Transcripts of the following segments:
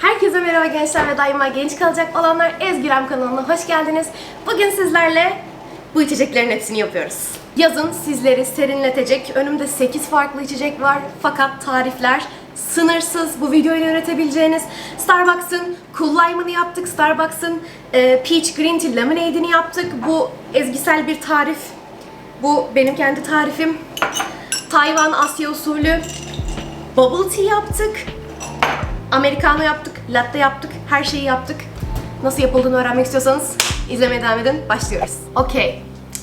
Herkese merhaba gençler ve daima genç kalacak olanlar Ezgürem kanalına hoş geldiniz. Bugün sizlerle bu içeceklerin hepsini yapıyoruz. Yazın sizleri serinletecek önümde 8 farklı içecek var fakat tarifler sınırsız bu videoyu yönetebileceğiniz Starbucks'ın Cool Lime'ını yaptık, Starbucks'ın e, Peach Green Tea Lemonade'ini yaptık. Bu ezgisel bir tarif. Bu benim kendi tarifim. Tayvan Asya usulü bubble tea yaptık. Americano yaptık, latte yaptık, her şeyi yaptık. Nasıl yapıldığını öğrenmek istiyorsanız izlemeye devam edin. Başlıyoruz. Okey.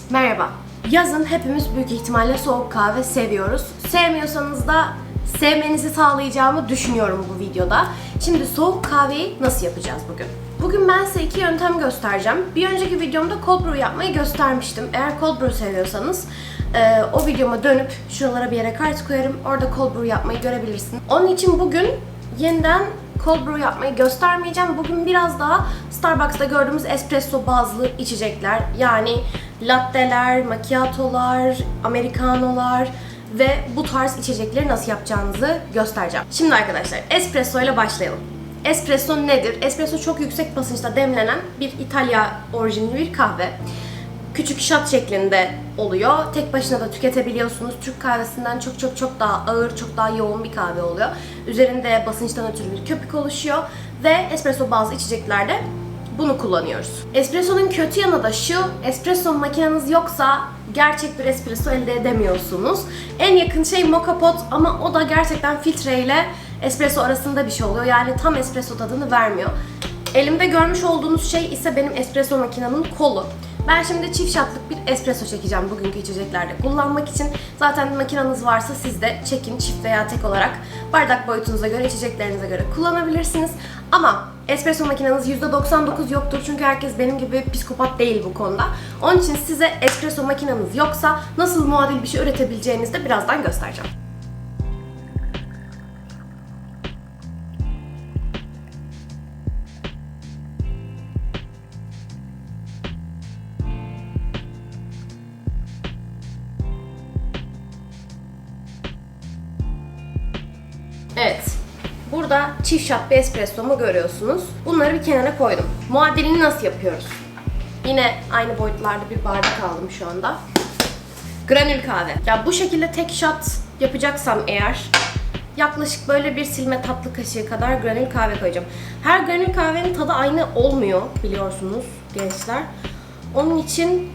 Merhaba. Yazın hepimiz büyük ihtimalle soğuk kahve seviyoruz. Sevmiyorsanız da sevmenizi sağlayacağımı düşünüyorum bu videoda. Şimdi soğuk kahveyi nasıl yapacağız bugün? Bugün ben size iki yöntem göstereceğim. Bir önceki videomda cold brew yapmayı göstermiştim. Eğer cold brew seviyorsanız e, o videoma dönüp şuralara bir yere kart koyarım. Orada cold brew yapmayı görebilirsin. Onun için bugün yeniden cold brew yapmayı göstermeyeceğim. Bugün biraz daha Starbucks'ta gördüğümüz espresso bazlı içecekler yani latteler, macchiatolar, americanolar ve bu tarz içecekleri nasıl yapacağınızı göstereceğim. Şimdi arkadaşlar espresso ile başlayalım. Espresso nedir? Espresso çok yüksek basınçta demlenen bir İtalya orijinli bir kahve küçük shot şeklinde oluyor. Tek başına da tüketebiliyorsunuz. Türk kahvesinden çok çok çok daha ağır, çok daha yoğun bir kahve oluyor. Üzerinde basınçtan ötürü bir köpük oluşuyor ve espresso bazlı içeceklerde bunu kullanıyoruz. Espresso'nun kötü yanı da şu, espresso makineniz yoksa gerçek bir espresso elde edemiyorsunuz. En yakın şey moka pot ama o da gerçekten filtreyle espresso arasında bir şey oluyor. Yani tam espresso tadını vermiyor. Elimde görmüş olduğunuz şey ise benim espresso makinemin kolu. Ben şimdi çift şatlık bir espresso çekeceğim bugünkü içeceklerde kullanmak için. Zaten makineniz varsa siz de çekin çift veya tek olarak bardak boyutunuza göre, içeceklerinize göre kullanabilirsiniz. Ama espresso makineniz %99 yoktur çünkü herkes benim gibi psikopat değil bu konuda. Onun için size espresso makineniz yoksa nasıl muadil bir şey üretebileceğinizi de birazdan göstereceğim. Çift shot bir espressomu görüyorsunuz. Bunları bir kenara koydum. Muadilini nasıl yapıyoruz? Yine aynı boyutlarda bir bardak aldım şu anda. Granül kahve. Ya bu şekilde tek shot yapacaksam eğer yaklaşık böyle bir silme tatlı kaşığı kadar granül kahve koyacağım. Her granül kahvenin tadı aynı olmuyor biliyorsunuz gençler. Onun için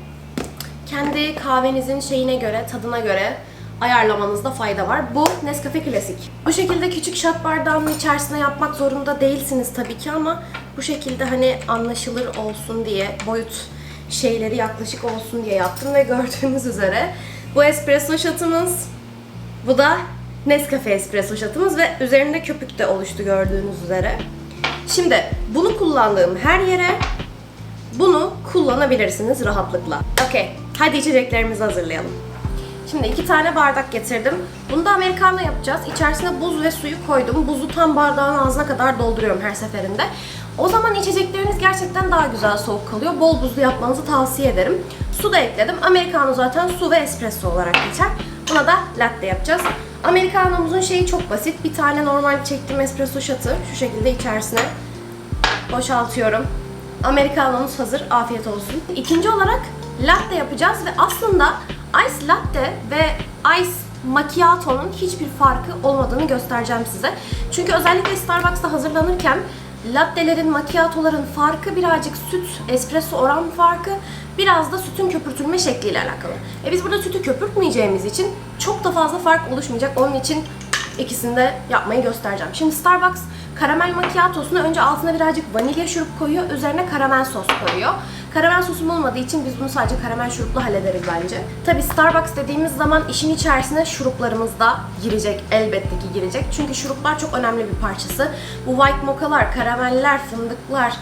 kendi kahvenizin şeyine göre, tadına göre ayarlamanızda fayda var. Bu Nescafe Klasik. Bu şekilde küçük shot bardağının içerisine yapmak zorunda değilsiniz tabii ki ama bu şekilde hani anlaşılır olsun diye boyut şeyleri yaklaşık olsun diye yaptım ve gördüğünüz üzere bu espresso shotımız bu da Nescafe espresso shotımız ve üzerinde köpük de oluştu gördüğünüz üzere. Şimdi bunu kullandığım her yere bunu kullanabilirsiniz rahatlıkla. Okey, hadi içeceklerimizi hazırlayalım. Şimdi iki tane bardak getirdim. Bunu da americano yapacağız. İçerisine buz ve suyu koydum. Buzu tam bardağın ağzına kadar dolduruyorum her seferinde. O zaman içecekleriniz gerçekten daha güzel soğuk kalıyor. Bol buzlu yapmanızı tavsiye ederim. Su da ekledim. Americano zaten su ve espresso olarak geçer. Buna da latte yapacağız. Americano'muzun şeyi çok basit. Bir tane normal çektiğim espresso shot'ı şu şekilde içerisine boşaltıyorum. Americano'muz hazır. Afiyet olsun. İkinci olarak latte yapacağız ve aslında ice latte ve ice macchiato'nun hiçbir farkı olmadığını göstereceğim size. Çünkü özellikle Starbucks'ta hazırlanırken lattelerin, macchiato'ların farkı birazcık süt, espresso oran farkı, biraz da sütün köpürtülme şekliyle alakalı. E biz burada sütü köpürtmeyeceğimiz için çok da fazla fark oluşmayacak. Onun için ikisini de yapmayı göstereceğim. Şimdi Starbucks karamel macchiato'suna önce altına birazcık vanilya şurup koyuyor, üzerine karamel sos koyuyor. Karamel sosum olmadığı için biz bunu sadece karamel şurupla hallederiz bence. Tabi Starbucks dediğimiz zaman işin içerisine şuruplarımız da girecek. Elbette ki girecek. Çünkü şuruplar çok önemli bir parçası. Bu white mochalar, karameller, fındıklar,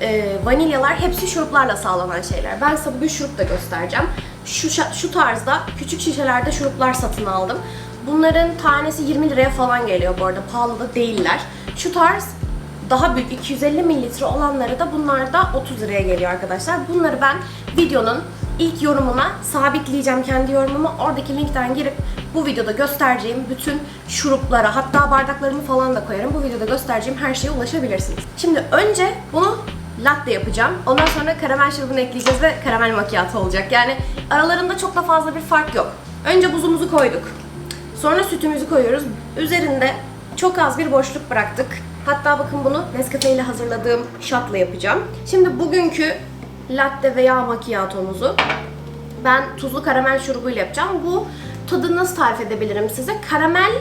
e, vanilyalar hepsi şuruplarla sağlanan şeyler. Ben size bugün şurup da göstereceğim. Şu, şu tarzda küçük şişelerde şuruplar satın aldım. Bunların tanesi 20 liraya falan geliyor bu arada. Pahalı da değiller. Şu tarz daha büyük 250 mililitre olanları da bunlar da 30 liraya geliyor arkadaşlar. Bunları ben videonun ilk yorumuna sabitleyeceğim kendi yorumumu. Oradaki linkten girip bu videoda göstereceğim bütün şuruplara hatta bardaklarımı falan da koyarım. Bu videoda göstereceğim her şeye ulaşabilirsiniz. Şimdi önce bunu latte yapacağım. Ondan sonra karamel şurubunu ekleyeceğiz ve karamel macchiato olacak. Yani aralarında çok da fazla bir fark yok. Önce buzumuzu koyduk. Sonra sütümüzü koyuyoruz. Üzerinde çok az bir boşluk bıraktık. Hatta bakın bunu Nescafe ile hazırladığım shotla yapacağım. Şimdi bugünkü latte veya macchiato'muzu ben tuzlu karamel şurubuyla yapacağım. Bu tadını nasıl tarif edebilirim size? Karamel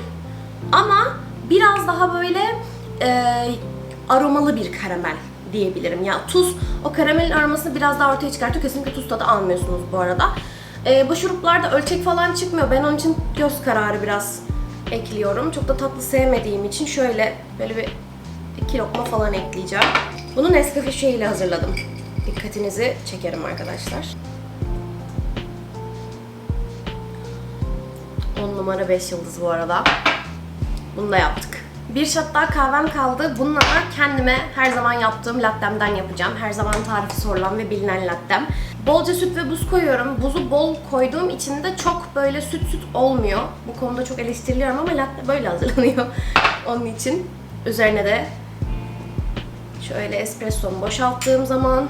ama biraz daha böyle e, aromalı bir karamel diyebilirim. Ya tuz o karamelin aromasını biraz daha ortaya çıkartıyor. Kesinlikle tuz tadı almıyorsunuz bu arada. E, bu şuruplarda ölçek falan çıkmıyor. Ben onun için göz kararı biraz ekliyorum. Çok da tatlı sevmediğim için şöyle böyle bir iki lokma falan ekleyeceğim. Bunu Nescafe şeyiyle hazırladım. Dikkatinizi çekerim arkadaşlar. 10 numara 5 yıldız bu arada. Bunu da yaptık. Bir shot daha kahvem kaldı. Bununla da kendime her zaman yaptığım lattemden yapacağım. Her zaman tarifi sorulan ve bilinen lattem. Bolca süt ve buz koyuyorum. Buzu bol koyduğum için de çok böyle süt süt olmuyor. Bu konuda çok eleştiriliyorum ama latte böyle hazırlanıyor. Onun için üzerine de şöyle espressomu boşalttığım zaman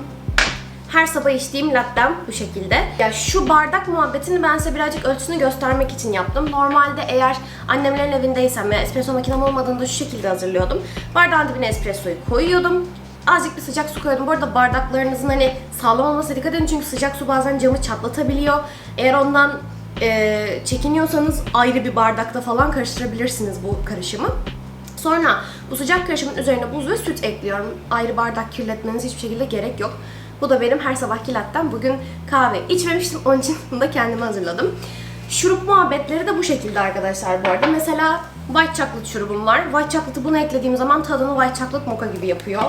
her sabah içtiğim lattem bu şekilde. Ya şu bardak muhabbetini ben size birazcık ölçüsünü göstermek için yaptım. Normalde eğer annemlerin evindeysem ve espresso makinem olmadığında şu şekilde hazırlıyordum. Bardağın dibine espressoyu koyuyordum. Azıcık bir sıcak su koyuyordum. Bu arada bardaklarınızın hani sağlam olmasına dikkat edin çünkü sıcak su bazen camı çatlatabiliyor. Eğer ondan e, çekiniyorsanız ayrı bir bardakta falan karıştırabilirsiniz bu karışımı. Sonra bu sıcak karışımın üzerine buz ve süt ekliyorum. Ayrı bardak kirletmeniz hiçbir şekilde gerek yok. Bu da benim her sabahki lattem. Bugün kahve içmemiştim. Onun için bunu da kendime hazırladım. Şurup muhabbetleri de bu şekilde arkadaşlar bu arada. Mesela white chocolate şurubum var. White chocolate'ı buna eklediğim zaman tadını white chocolate mocha gibi yapıyor.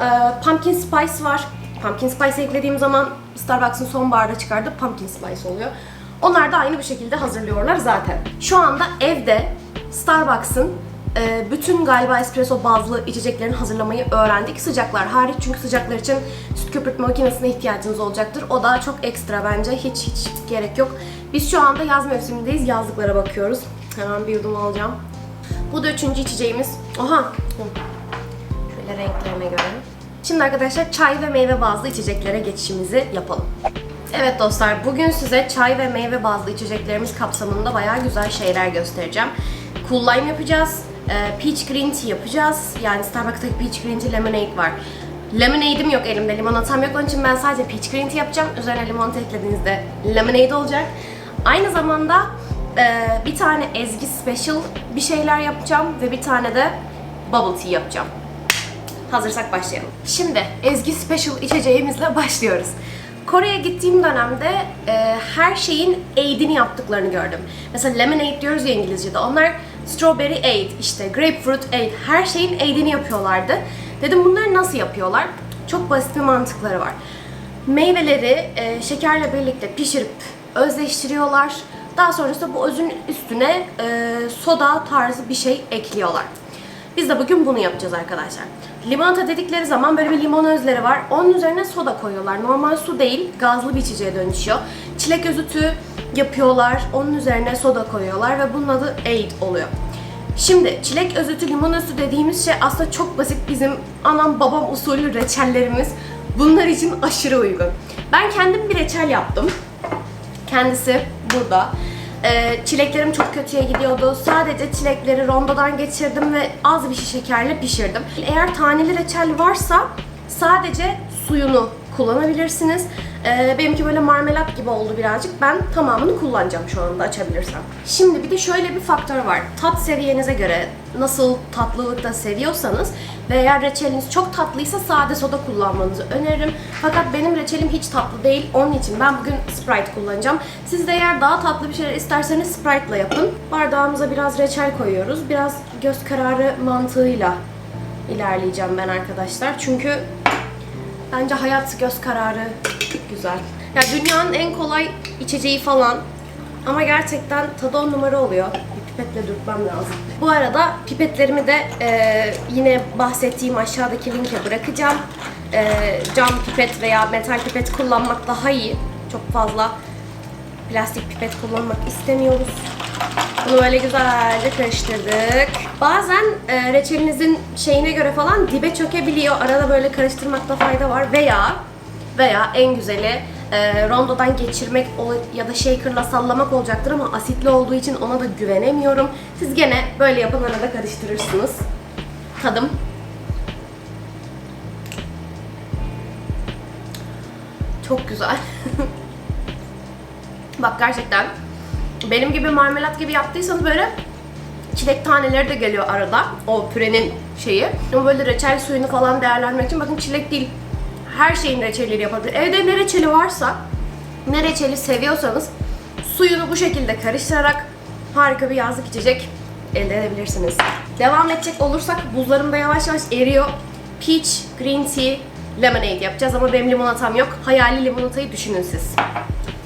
Ee, pumpkin spice var. Pumpkin spice eklediğim zaman Starbucks'ın son barda çıkardığı pumpkin spice oluyor. Onlar da aynı bu şekilde hazırlıyorlar zaten. Şu anda evde Starbucks'ın e, bütün galiba espresso bazlı içeceklerini hazırlamayı öğrendik. Sıcaklar hariç çünkü sıcaklar için süt köpürtme makinesine ihtiyacınız olacaktır. O da çok ekstra bence. Hiç hiç gerek yok. Biz şu anda yaz mevsimindeyiz. Yazlıklara bakıyoruz. Hemen bir yudum alacağım. Bu da üçüncü içeceğimiz. Oha! Şöyle renklerine göre. Şimdi arkadaşlar çay ve meyve bazlı içeceklere geçişimizi yapalım. Evet dostlar, bugün size çay ve meyve bazlı içeceklerimiz kapsamında bayağı güzel şeyler göstereceğim. Cool lime yapacağız, e, peach green tea yapacağız. Yani Starbucks'taki peach green tea lemonade var. Lemonade'im yok elimde, limonatam yok. Onun için ben sadece peach green tea yapacağım. Üzerine limonata eklediğinizde lemonade olacak. Aynı zamanda e, bir tane ezgi special bir şeyler yapacağım ve bir tane de bubble tea yapacağım. Hazırsak başlayalım. Şimdi Ezgi Special içeceğimizle başlıyoruz. Kore'ye gittiğim dönemde e, her şeyin aid'ini yaptıklarını gördüm. Mesela lemonade diyoruz ya İngilizce'de. Onlar strawberry aid, işte grapefruit aid, her şeyin aid'ini yapıyorlardı. Dedim bunları nasıl yapıyorlar? Çok basit bir mantıkları var. Meyveleri e, şekerle birlikte pişirip özleştiriyorlar. Daha sonrasında bu özün üstüne e, soda tarzı bir şey ekliyorlar. Biz de bugün bunu yapacağız arkadaşlar. Limonata dedikleri zaman böyle bir limon özleri var. Onun üzerine soda koyuyorlar. Normal su değil, gazlı bir içeceğe dönüşüyor. Çilek özütü yapıyorlar. Onun üzerine soda koyuyorlar ve bunun adı Aid oluyor. Şimdi çilek özütü, limon özütü dediğimiz şey aslında çok basit bizim anam babam usulü reçellerimiz. Bunlar için aşırı uygun. Ben kendim bir reçel yaptım. Kendisi burada. Ee, çileklerim çok kötüye gidiyordu. Sadece çilekleri rondodan geçirdim ve az bir şey şekerle pişirdim. Eğer taneli reçel varsa sadece suyunu kullanabilirsiniz. Ee, benimki böyle marmelat gibi oldu birazcık. Ben tamamını kullanacağım şu anda açabilirsem. Şimdi bir de şöyle bir faktör var. Tat seviyenize göre nasıl tatlılıkta seviyorsanız veya reçeliniz çok tatlıysa sade soda kullanmanızı öneririm. Fakat benim reçelim hiç tatlı değil. Onun için ben bugün Sprite kullanacağım. Siz de eğer daha tatlı bir şeyler isterseniz Sprite'la yapın. Bardağımıza biraz reçel koyuyoruz. Biraz göz kararı mantığıyla ilerleyeceğim ben arkadaşlar. Çünkü bence hayat göz kararı güzel. Ya dünyanın en kolay içeceği falan ama gerçekten tadı on numara oluyor. Bir pipetle dürtmem lazım. Bu arada pipetlerimi de e, yine bahsettiğim aşağıdaki linke bırakacağım. E, cam pipet veya metal pipet kullanmak daha iyi. Çok fazla plastik pipet kullanmak istemiyoruz. Bunu böyle güzelce karıştırdık. Bazen e, reçelinizin şeyine göre falan dibe çökebiliyor. Arada böyle karıştırmakta fayda var. Veya veya en güzeli e, rondodan geçirmek ya da shakerla sallamak olacaktır ama asitli olduğu için ona da güvenemiyorum. Siz gene böyle yapın arada karıştırırsınız. Tadım. Çok güzel. Bak gerçekten benim gibi marmelat gibi yaptıysanız böyle çilek taneleri de geliyor arada. O pürenin şeyi. Ama böyle reçel suyunu falan değerlendirmek için bakın çilek değil. Her şeyin reçelleri yapabilir. Evde ne reçeli varsa, ne reçeli seviyorsanız suyunu bu şekilde karıştırarak harika bir yazlık içecek elde edebilirsiniz. Devam edecek olursak buzlarım da yavaş yavaş eriyor. Peach, green tea, lemonade yapacağız ama benim limonatam yok. Hayali limonatayı düşünün siz.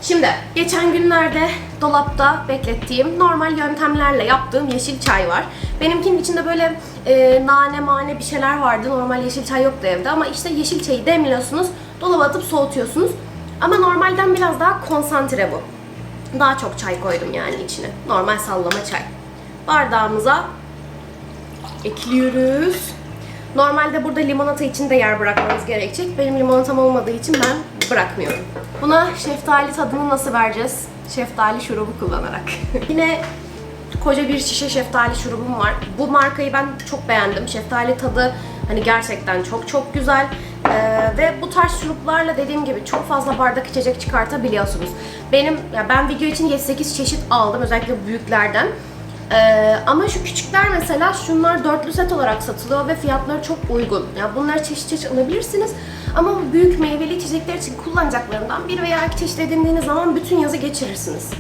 Şimdi geçen günlerde dolapta beklettiğim normal yöntemlerle yaptığım yeşil çay var. Benimkinin içinde böyle e, nane mane bir şeyler vardı. Normal yeşil çay yoktu evde ama işte yeşil çayı demliyorsunuz, dolaba atıp soğutuyorsunuz. Ama normalden biraz daha konsantre bu. Daha çok çay koydum yani içine. Normal sallama çay. Bardağımıza ekliyoruz. Normalde burada limonata için de yer bırakmanız gerekecek. Benim limonatam olmadığı için ben bırakmıyorum. Buna şeftali tadını nasıl vereceğiz? Şeftali şurubu kullanarak. Yine koca bir şişe şeftali şurubum var. Bu markayı ben çok beğendim. Şeftali tadı hani gerçekten çok çok güzel. Ee, ve bu tarz şuruplarla dediğim gibi çok fazla bardak içecek çıkartabiliyorsunuz. Benim ya ben video için 7-8 çeşit aldım özellikle büyüklerden. Ee, ama şu küçükler mesela şunlar dörtlü set olarak satılıyor ve fiyatları çok uygun. Yani bunları çeşit çeşit alabilirsiniz. Ama büyük meyveli içecekler için kullanacaklarından bir veya iki çeşit edindiğiniz zaman bütün yazı geçirirsiniz.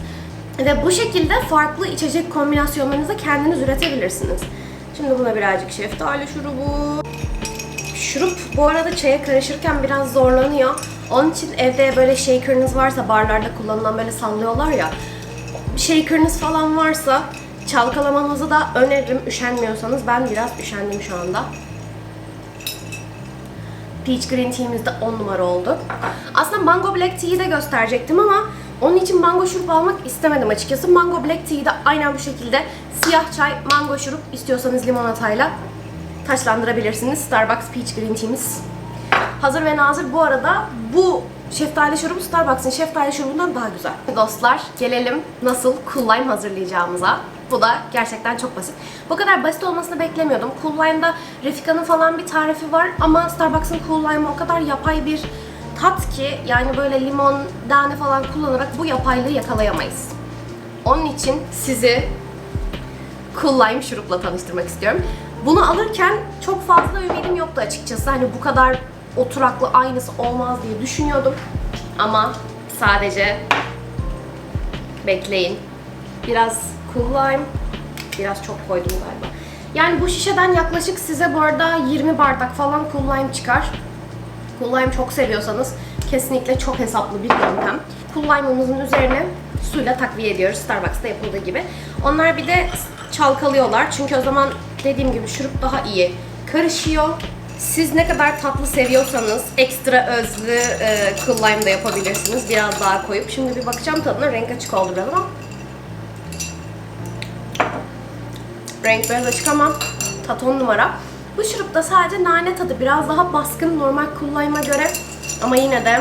Ve bu şekilde farklı içecek kombinasyonlarınızı kendiniz üretebilirsiniz. Şimdi buna birazcık şeftali şurubu. Şurup bu arada çaya karışırken biraz zorlanıyor. Onun için evde böyle shaker'ınız varsa barlarda kullanılan böyle sallıyorlar ya. Shaker'ınız falan varsa çalkalamanızı da öneririm üşenmiyorsanız. Ben biraz üşendim şu anda. Peach Green Tea'miz de 10 numara oldu. Aslında Mango Black Tea'yi de gösterecektim ama onun için mango şurup almak istemedim açıkçası. Mango Black Tea'yi de aynen bu şekilde siyah çay, mango şurup istiyorsanız limonatayla taçlandırabilirsiniz. Starbucks Peach Green Tea'miz. Hazır ve nazır. Bu arada bu şeftali şurubu Starbucks'ın şeftali şurubundan daha güzel. Dostlar gelelim nasıl cool lime hazırlayacağımıza. Bu da gerçekten çok basit. Bu kadar basit olmasını beklemiyordum. Cool Lime'da Refika'nın falan bir tarifi var ama Starbucks'ın Cool Lime'ı o kadar yapay bir tat ki yani böyle limon, nane falan kullanarak bu yapaylığı yakalayamayız. Onun için sizi Cool Lime şurupla tanıştırmak istiyorum. Bunu alırken çok fazla ümidim yoktu açıkçası. Hani bu kadar oturaklı aynısı olmaz diye düşünüyordum. Ama sadece bekleyin. Biraz Cool Lime, biraz çok koydum galiba. Yani bu şişeden yaklaşık size bu arada 20 bardak falan Cool Lime çıkar. Cool Lime çok seviyorsanız kesinlikle çok hesaplı bir yöntem. Cool Lime'ımızın üzerine suyla takviye ediyoruz Starbucks'ta yapıldığı gibi. Onlar bir de çalkalıyorlar çünkü o zaman dediğim gibi şurup daha iyi karışıyor. Siz ne kadar tatlı seviyorsanız ekstra özlü e, Cool Lime da yapabilirsiniz. Biraz daha koyup. Şimdi bir bakacağım tadına. Renk açık oldu biraz ama. Renk biraz açık ama tat 10 numara. Bu şurupta sadece nane tadı biraz daha baskın normal Lime'a göre. Ama yine de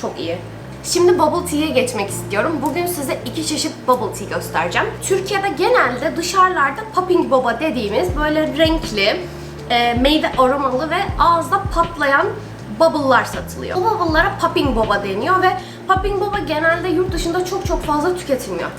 çok iyi. Şimdi bubble tea'ye geçmek istiyorum. Bugün size iki çeşit bubble tea göstereceğim. Türkiye'de genelde dışarılarda popping boba dediğimiz böyle renkli, e, meyve aromalı ve ağızda patlayan bubble'lar satılıyor. Bu bubble'lara popping boba deniyor ve popping boba genelde yurt dışında çok çok fazla tüketilmiyor.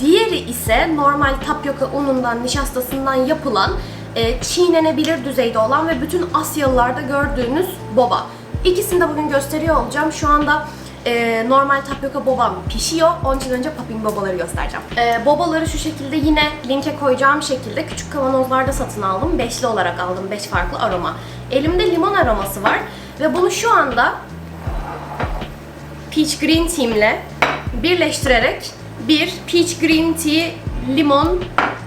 Diğeri ise normal tapyoka unundan, nişastasından yapılan, e, çiğnenebilir düzeyde olan ve bütün Asyalılarda gördüğünüz boba. İkisini de bugün gösteriyor olacağım. Şu anda e, normal tapyoka bobam pişiyor. Onun için önce popping bobaları göstereceğim. E, bobaları şu şekilde yine linke koyacağım şekilde küçük kavanozlarda satın aldım. Beşli olarak aldım. Beş farklı aroma. Elimde limon aroması var. Ve bunu şu anda Peach Green Tea'mle birleştirerek bir Peach Green Tea Limon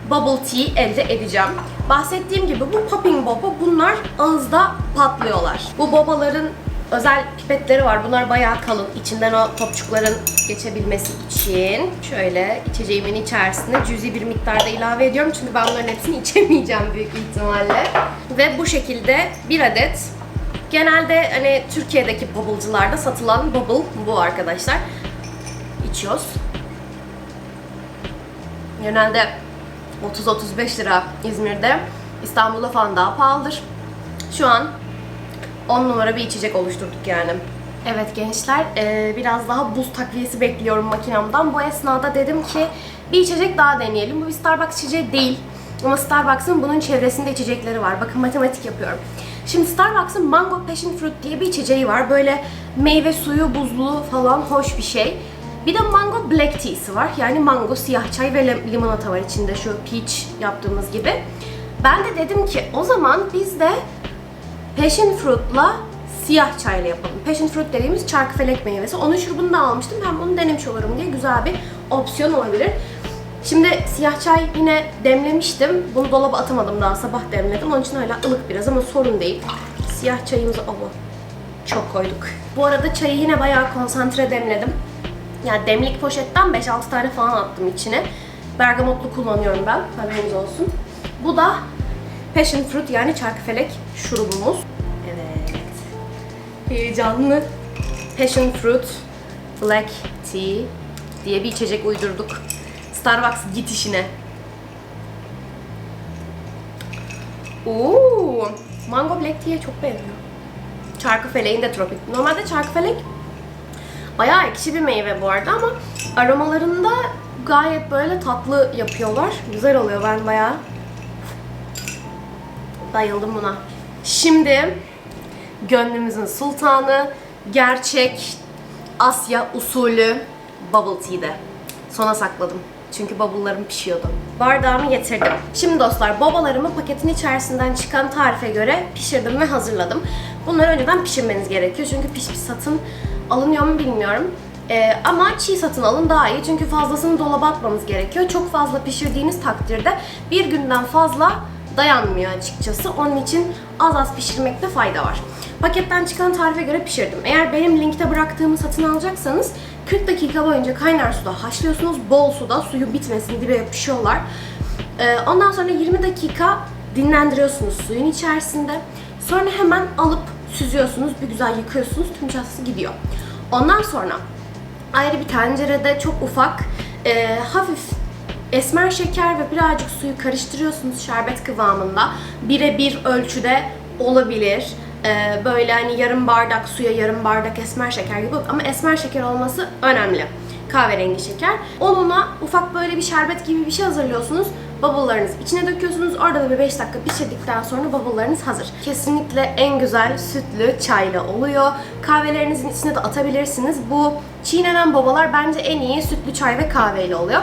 Bubble Tea elde edeceğim. Bahsettiğim gibi bu popping boba bunlar ağızda patlıyorlar. Bu bobaların özel pipetleri var. Bunlar bayağı kalın. İçinden o topçukların geçebilmesi için. Şöyle içeceğimin içerisine cüzi bir miktarda ilave ediyorum. Çünkü ben bunların hepsini içemeyeceğim büyük ihtimalle. Ve bu şekilde bir adet genelde hani Türkiye'deki bubble'cılarda satılan bubble bu arkadaşlar. İçiyoruz. Genelde 30-35 lira İzmir'de. İstanbul'da falan daha pahalıdır. Şu an 10 numara bir içecek oluşturduk yani. Evet gençler, e, biraz daha buz takviyesi bekliyorum makinemden. Bu esnada dedim ki bir içecek daha deneyelim. Bu bir Starbucks içeceği değil. Ama Starbucks'ın bunun çevresinde içecekleri var. Bakın matematik yapıyorum. Şimdi Starbucks'ın Mango Passion Fruit diye bir içeceği var. Böyle meyve suyu, buzlu falan hoş bir şey. Bir de mango black tea'si var. Yani mango, siyah çay ve lim- limonata var içinde şu peach yaptığımız gibi. Ben de dedim ki o zaman biz de passion fruit'la siyah çayla yapalım. Passion fruit dediğimiz çarkıfelek meyvesi. Onun şurubunu da almıştım. Ben bunu denemiş olurum diye güzel bir opsiyon olabilir. Şimdi siyah çay yine demlemiştim. Bunu dolaba atamadım daha sabah demledim. Onun için hala ılık biraz ama sorun değil. Siyah çayımızı ava çok koyduk. Bu arada çayı yine bayağı konsantre demledim. Yani demlik poşetten 5-6 tane falan attım içine. Bergamotlu kullanıyorum ben. Haberiniz olsun. Bu da passion fruit yani çarkıfelek şurubumuz. Evet. Heyecanlı. Passion fruit black tea diye bir içecek uydurduk. Starbucks git işine. Oo, mango black tea'ye çok benziyor. Çarkıfeleğin de tropik. Normalde çarkıfelek Bayağı ekşi bir meyve bu arada ama aromalarında gayet böyle tatlı yapıyorlar. Güzel oluyor ben bayağı bayıldım buna. Şimdi gönlümüzün sultanı gerçek Asya usulü bubble tea'de. Sona sakladım. Çünkü bubble'larım pişiyordu. Bardağımı getirdim. Şimdi dostlar babalarımı paketin içerisinden çıkan tarife göre pişirdim ve hazırladım. Bunları önceden pişirmeniz gerekiyor. Çünkü pişmiş satın alınıyor mu bilmiyorum. Ee, ama çiğ satın alın daha iyi. Çünkü fazlasını dolaba atmamız gerekiyor. Çok fazla pişirdiğiniz takdirde bir günden fazla dayanmıyor açıkçası. Onun için az az pişirmekte fayda var. Paketten çıkan tarife göre pişirdim. Eğer benim linkte bıraktığımı satın alacaksanız 40 dakika boyunca kaynar suda haşlıyorsunuz. Bol suda suyu bitmesin dibe yapışıyorlar. Ee, ondan sonra 20 dakika dinlendiriyorsunuz suyun içerisinde. Sonra hemen alıp süzüyorsunuz. Bir güzel yıkıyorsunuz. Tüm nişastası gidiyor. Ondan sonra ayrı bir tencerede çok ufak e, hafif esmer şeker ve birazcık suyu karıştırıyorsunuz şerbet kıvamında. Bire bir ölçüde olabilir. Ee, böyle hani yarım bardak suya yarım bardak esmer şeker gibi ama esmer şeker olması önemli. Kahverengi şeker. Onunla ufak böyle bir şerbet gibi bir şey hazırlıyorsunuz. Bubble'larınızı içine döküyorsunuz. Orada da bir 5 dakika pişirdikten sonra bubble'larınız hazır. Kesinlikle en güzel sütlü çayla oluyor. Kahvelerinizin içine de atabilirsiniz. Bu çiğnenen babalar bence en iyi sütlü çay ve kahveyle oluyor.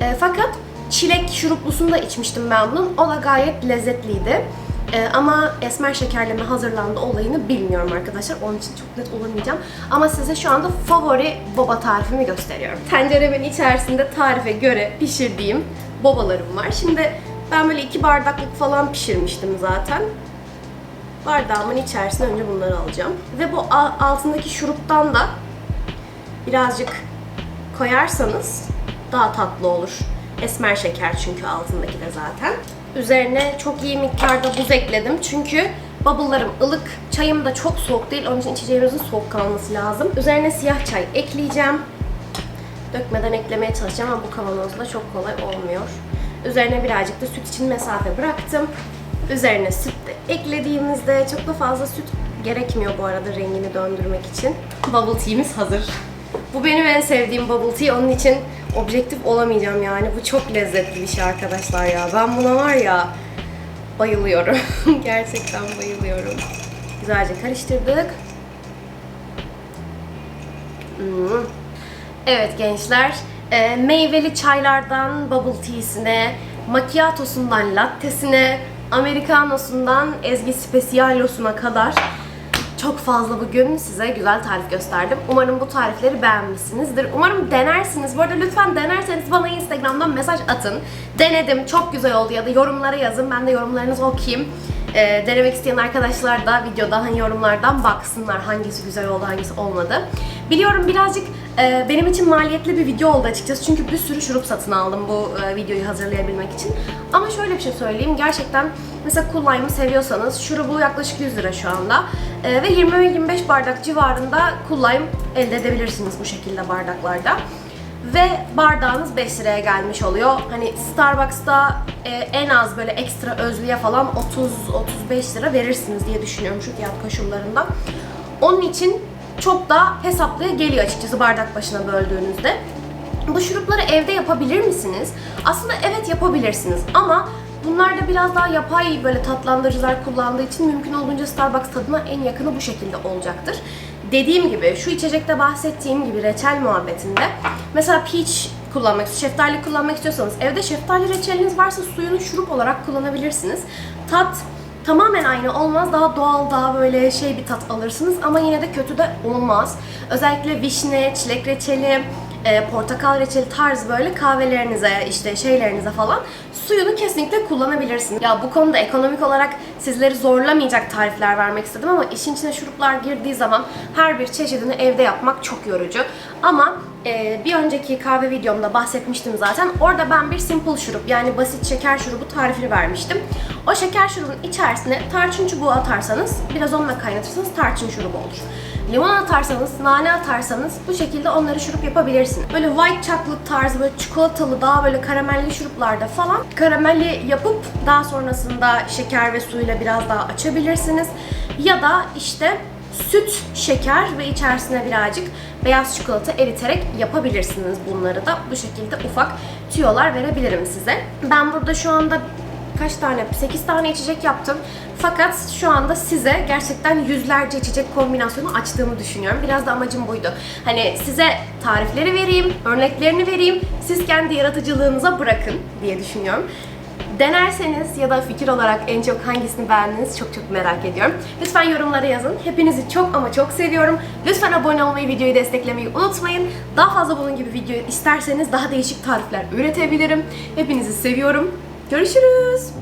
E, fakat çilek şuruplusunu da içmiştim ben bunun. O da gayet lezzetliydi. E, ama esmer şekerleme hazırlandı olayını bilmiyorum arkadaşlar. Onun için çok net olamayacağım. Ama size şu anda favori boba tarifimi gösteriyorum. Tenceremin içerisinde tarife göre pişirdiğim bobalarım var. Şimdi ben böyle iki bardaklık falan pişirmiştim zaten. Bardağımın içerisine önce bunları alacağım. Ve bu altındaki şuruptan da birazcık koyarsanız daha tatlı olur. Esmer şeker çünkü altındaki de zaten. Üzerine çok iyi miktarda buz ekledim çünkü bubble'larım ılık. Çayım da çok soğuk değil. Onun için içeceğimizin soğuk kalması lazım. Üzerine siyah çay ekleyeceğim. Dökmeden eklemeye çalışacağım ama bu kavanozda çok kolay olmuyor. Üzerine birazcık da süt için mesafe bıraktım. Üzerine süt de eklediğimizde çok da fazla süt gerekmiyor bu arada rengini döndürmek için. Bubble tea'miz hazır. Bu benim en sevdiğim bubble tea. Onun için objektif olamayacağım yani. Bu çok lezzetli bir şey arkadaşlar ya. Ben buna var ya bayılıyorum. Gerçekten bayılıyorum. Güzelce karıştırdık. Hmm. Evet gençler, e, meyveli çaylardan bubble tea'sine, macchiatosundan lattesine, americanosundan ezgi specialosuna kadar çok fazla bugün size güzel tarif gösterdim. Umarım bu tarifleri beğenmişsinizdir. Umarım denersiniz. Bu arada lütfen denerseniz bana Instagram'dan mesaj atın. Denedim, çok güzel oldu ya da yorumlara yazın. Ben de yorumlarınızı okuyayım. Ee, denemek isteyen arkadaşlar da videodan hani yorumlardan baksınlar hangisi güzel oldu hangisi olmadı. Biliyorum birazcık e, benim için maliyetli bir video oldu açıkçası çünkü bir sürü şurup satın aldım bu e, videoyu hazırlayabilmek için. Ama şöyle bir şey söyleyeyim gerçekten mesela Cool seviyorsanız şurubu yaklaşık 100 lira şu anda E, ve 20-25 bardak civarında Cool elde edebilirsiniz bu şekilde bardaklarda ve bardağınız 5 liraya gelmiş oluyor. Hani Starbucks'ta e, en az böyle ekstra özlüye falan 30-35 lira verirsiniz diye düşünüyorum şu fiyat koşullarında. Onun için çok da hesaplıya geliyor açıkçası bardak başına böldüğünüzde. Bu şurupları evde yapabilir misiniz? Aslında evet yapabilirsiniz ama bunlar da biraz daha yapay böyle tatlandırıcılar kullandığı için mümkün olduğunca Starbucks tadına en yakını bu şekilde olacaktır. Dediğim gibi şu içecekte bahsettiğim gibi reçel muhabbetinde mesela peach kullanmak, şeftali kullanmak istiyorsanız evde şeftali reçeliniz varsa suyunu şurup olarak kullanabilirsiniz. Tat tamamen aynı olmaz. Daha doğal, daha böyle şey bir tat alırsınız ama yine de kötü de olmaz. Özellikle vişne, çilek reçeli, e, portakal reçeli tarzı böyle kahvelerinize, işte şeylerinize falan suyunu kesinlikle kullanabilirsiniz. Ya bu konuda ekonomik olarak sizleri zorlamayacak tarifler vermek istedim ama işin içine şuruplar girdiği zaman her bir çeşidini evde yapmak çok yorucu. Ama e, bir önceki kahve videomda bahsetmiştim zaten. Orada ben bir simple şurup yani basit şeker şurubu tarifini vermiştim. O şeker şurubun içerisine tarçın çubuğu atarsanız, biraz onunla kaynatırsanız tarçın şurubu olur. Limon atarsanız, nane atarsanız bu şekilde onları şurup yapabilirsiniz. Böyle white chocolate tarzı böyle çikolatalı daha böyle karamelli şuruplarda falan karamelli yapıp daha sonrasında şeker ve suyla biraz daha açabilirsiniz. Ya da işte süt, şeker ve içerisine birazcık beyaz çikolata eriterek yapabilirsiniz bunları da. Bu şekilde ufak tüyolar verebilirim size. Ben burada şu anda kaç tane? 8 tane içecek yaptım. Fakat şu anda size gerçekten yüzlerce içecek kombinasyonu açtığımı düşünüyorum. Biraz da amacım buydu. Hani size tarifleri vereyim, örneklerini vereyim. Siz kendi yaratıcılığınıza bırakın diye düşünüyorum. Denerseniz ya da fikir olarak en çok hangisini beğendiniz çok çok merak ediyorum. Lütfen yorumlara yazın. Hepinizi çok ama çok seviyorum. Lütfen abone olmayı, videoyu desteklemeyi unutmayın. Daha fazla bunun gibi video isterseniz daha değişik tarifler üretebilirim. Hepinizi seviyorum. Görüşürüz.